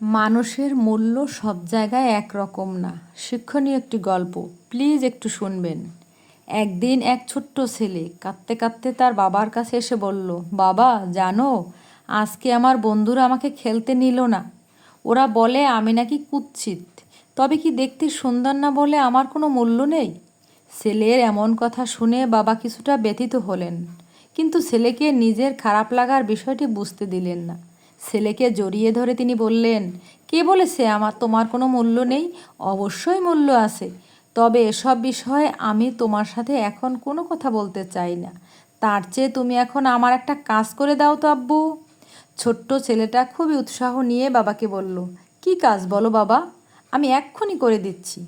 মানুষের মূল্য সব জায়গায় একরকম না। শিক্ষণীয় একটি গল্প। প্লিজ একটু শুনবেন। একদিন এক ছোট্ট ছেলে কাঁদতে কাঁদতে তার বাবার কাছে এসে বলল, বাবা, জানো, আজকে আমার বন্ধুরা আমাকে খেলতে নিল না। ওরা বলে, আমি নাকি কুৎসিত। তবে কি দেখতে সুন্দর না বলে আমার কোনো মূল্য নেই? ছেলের এমন কথা শুনে বাবা কিছুটা ব্যথিত হলেন। কিন্তু ছেলেকে নিজের খারাপ লাগার বিষয়টি বুঝতে দিলেন না। ছেলেকে জড়িয়ে ধরে তিনি বললেন, কে বলেছে আমার তোমার কোনো মূল্য নেই? অবশ্যই মূল্য আছে। তবে এসব বিষয়ে আমি তোমার সাথে এখন কোনো কথা বলতে চাই না। তার চেয়ে তুমি এখন আমার একটা কাজ করে দাও তো আব্বু। ছোট্ট ছেলেটা খুবই উৎসাহ নিয়ে বাবাকে বলল, কি কাজ বলো বাবা? আমি এক্ষুনি করে দিচ্ছি।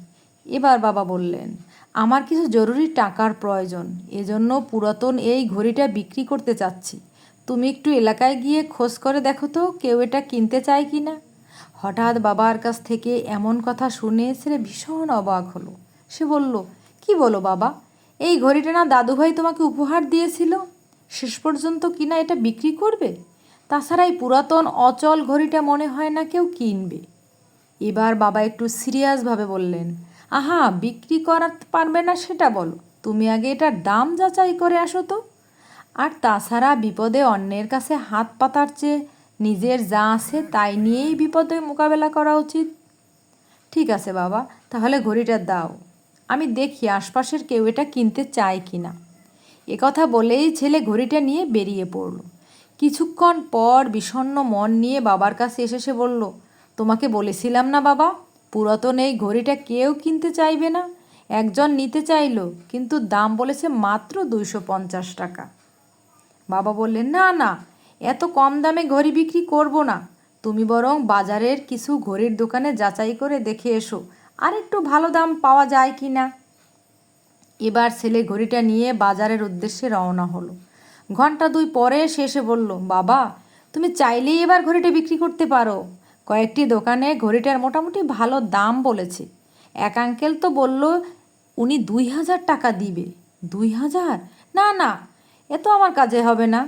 এবার বাবা বললেন, আমার কিছু জরুরি টাকার প্রয়োজন। এজন্য পুরাতন এই ঘড়িটা বিক্রি করতে চাচ্ছি। তুমি একটু এলাকায় গিয়ে খোঁজ করে দেখো তো কেউ এটা কিনতে চায় কি না। হঠাৎ বাবার কাছ থেকে এমন কথা শুনে ছেলে ভীষণ অবাক হলো। সে বলল, কি বলো বাবা, এই ঘড়িটা না দাদুভাই তোমাকে উপহার দিয়েছিল? শেষ পর্যন্ত কিনা এটা বিক্রি করবে? তাছাড়া এই পুরাতন অচল ঘড়িটা মনে হয় না কেউ কিনবে। এবার বাবা একটু সিরিয়াসভাবে বললেন, আহা, বিক্রি করাতে পারবে না সেটা বলো। তুমি আগে এটার দাম যাচাই করে আসো তো। আর তাছাড়া বিপদে অন্যের কাছে হাত পাতার চেয়ে নিজের যা আছে তাই নিয়েই বিপদে মোকাবেলা করা উচিত। ঠিক আছে বাবা, তাহলে ঘড়িটা দাও। আমি দেখি আশপাশের কেউ এটা কিনতে চায় কি না কথা বলেই ছেলে ঘড়িটা নিয়ে বেরিয়ে পড়ল। কিছুক্ষণ পর বিষণ্ণ মন নিয়ে বাবার কাছে এসে সে বলল, তোমাকে বলেছিলাম না বাবা, পুরাতন এই ঘড়িটা কেউ কিনতে চাইবে না। একজন নিতে চাইলো, কিন্তু দাম বলেছে মাত্র দুইশো পঞ্চাশ টাকা। বাবা বললেন, না না, এত কম দামে ঘড়ি বিক্রি করব না। তুমি বরং বাজারের কিছু ঘড়ির দোকানে যাচাই করে দেখে এসো, আর একটু ভালো দাম পাওয়া যায় কি না? এবার ছেলে ঘড়িটা নিয়ে বাজারের উদ্দেশ্যে রওনা হলো। ঘণ্টা দুই পরে সে এসে বলল, বাবা, তুমি চাইলেই এবার ঘড়িটা বিক্রি করতে পারো। কয়েকটি দোকানে ঘড়িটার মোটামুটি ভালো দাম বলেছে। এক আঙ্কেল তো বলল, উনি দুই হাজার টাকা দিবে। দুই হাজার? না না এ তো আমার কাজে হবে না।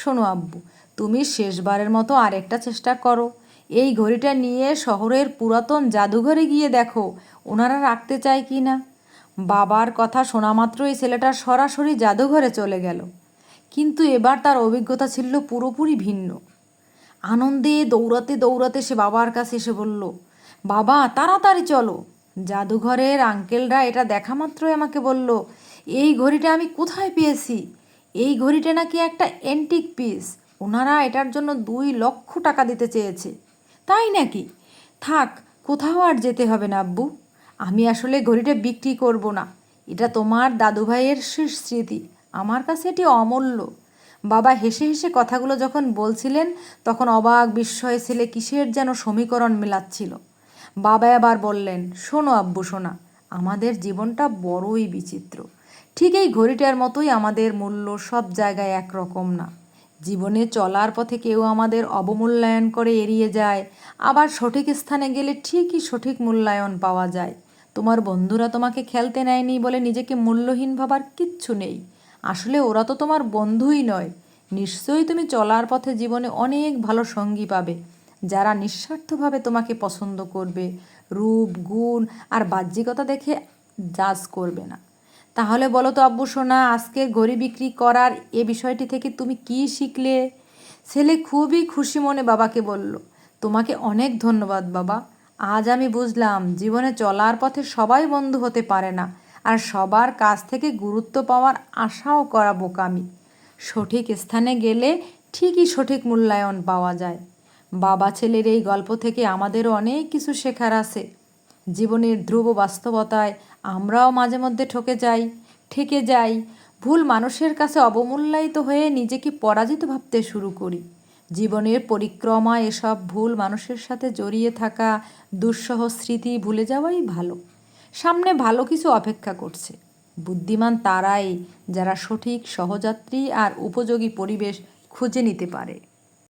শোনো আব্বু, তুমি শেষবারের মতো আরেকটা চেষ্টা করো। এই ঘড়িটা নিয়ে শহরের পুরাতন জাদুঘরে গিয়ে দেখো, ওনারা রাখতে চায় কি না। বাবার কথা শোনা মাত্রই ছেলেটা সরাসরি জাদুঘরে চলে গেল। কিন্তু এবার তার অভিজ্ঞতা ছিল পুরোপুরি ভিন্ন। আনন্দে দৌড়াতে দৌড়াতে সে বাবার কাছে এসে বলল, বাবা, তাড়াতাড়ি চলো। জাদুঘরের আঙ্কেলরা এটা দেখা মাত্রই আমাকে বলল, এই ঘড়িটা আমি কোথায় পেয়েছি? এই ঘড়িটা নাকি একটা অ্যান্টিক পিস ওনারা এটার জন্য দুই লক্ষ টাকা দিতে চেয়েছে। তাই নাকি? থাক, কোথাও আর যেতে হবে না, আব্বু। আমি আসলে ঘড়িটা বিক্রি করব না। এটা তোমার দাদুভাইয়ের শেষ স্মৃতি। আমার কাছে এটি অমূল্য। বাবা হেসে হেসে কথাগুলো যখন বলছিলেন, তখন অবাক বিস্ময়ে ছেলে কিসের যেন সমীকরণ মেলাচ্ছিল। বাবা আবার বললেন, শোনো আব্বু, শোনা। আমাদের জীবনটা বড়ই বিচিত্র। ঠিক এই ঘড়িটার মতোই আমাদের মূল্য সব জায়গায় একরকম না। জীবনে চলার পথে কেউ আমাদের অবমূল্যায়ন করে এড়িয়ে যায়, আবার সঠিক স্থানে গেলে ঠিকই সঠিক মূল্যায়ন পাওয়া যায়। তোমার বন্ধুরা তোমাকে খেলতে নেয়নি বলে নিজেকে মূল্যহীন ভাবার কিচ্ছু নেই। আসলে ওরা তো তোমার বন্ধুই নয়। নিশ্চয়ই তুমি চলার পথে জীবনে অনেক ভালো সঙ্গী পাবে। যারা নিঃস্বার্থভাবে তোমাকে পছন্দ করবে, রূপ, গুণ আর বাহ্যিকতা দেখে জাজ করবে না। তাহলে বলো তো আব্বু সোনা, আজকে ঘড়ি বিক্রি করার এ বিষয়টি থেকে তুমি কি শিখলে? ছেলে খুবই খুশি মনে বাবাকে বলল, তোমাকে অনেক ধন্যবাদ বাবা। আজ আমি বুঝলাম জীবনে চলার পথে সবাই বন্ধু হতে পারে না, আর সবার কাছ থেকে গুরুত্ব পাওয়ার আশাও করা বোকামি সঠিক স্থানে গেলে ঠিকই সঠিক মূল্যায়ন পাওয়া যায়। বাবা ছেলের এই গল্প থেকে আমাদেরও অনেক কিছু শেখার আছে। জীবনের ধ্রুব বাস্তবতায় আমরাও মাঝে মধ্যে ঠকে যাই, ঠেকে যাই। ভুল মানুষের কাছে অবমূল্যায়িত হয়ে নিজেকে পরাজিত ভাবতে শুরু করি। জীবনের পরিক্রমা এসব ভুল মানুষের সাথে জড়িয়ে থাকা দুঃসহ স্মৃতি ভুলে যাওয়াই ভালো। সামনে ভালো কিছু অপেক্ষা করছে। বুদ্ধিমান তারাই যারা সঠিক, সহযাত্রী আর উপযোগী পরিবেশ খুঁজে নিতে পারে।